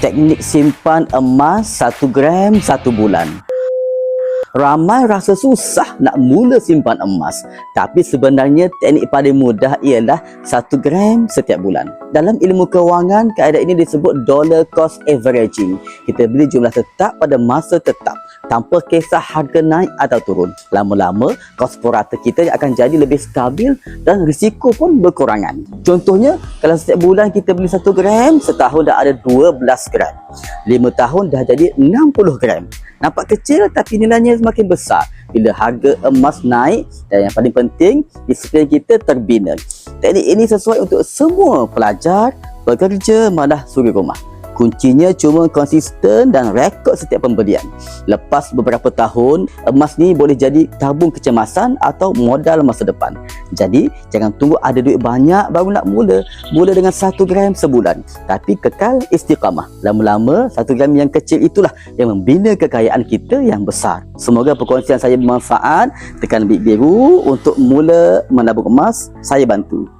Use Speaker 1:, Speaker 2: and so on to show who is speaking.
Speaker 1: Teknik simpan emas 1 gram 1 bulan. Ramai rasa susah nak mula simpan emas. Tapi sebenarnya teknik paling mudah ialah 1 gram setiap bulan. Dalam ilmu kewangan, kaedah ini disebut dollar cost averaging. Kita beli jumlah tetap pada masa tetap tanpa kisah harga naik atau turun. Lama-lama, kos purata kita akan jadi lebih stabil dan risiko pun berkurangan. Contohnya, kalau setiap bulan kita beli 1 gram, setahun dah ada 12 gram. 5 tahun dah jadi 60 gram. Nampak kecil tapi nilainya semakin besar bila harga emas naik dan yang paling penting disiplin kita terbina. Teknik ini sesuai untuk semua pelajar, pekerja, malah suri rumah. Kuncinya cuma konsisten dan rekod setiap pembelian. Lepas beberapa tahun, emas ni boleh jadi tabung kecemasan atau modal masa depan. Jadi, jangan tunggu ada duit banyak baru nak mula. Mula dengan 1 gram sebulan. Tapi kekal istiqamah. Lama-lama, 1 gram yang kecil itulah yang membina kekayaan kita yang besar. Semoga perkongsian saya bermanfaat. Tekan bit biru untuk mula menabung emas. Saya bantu.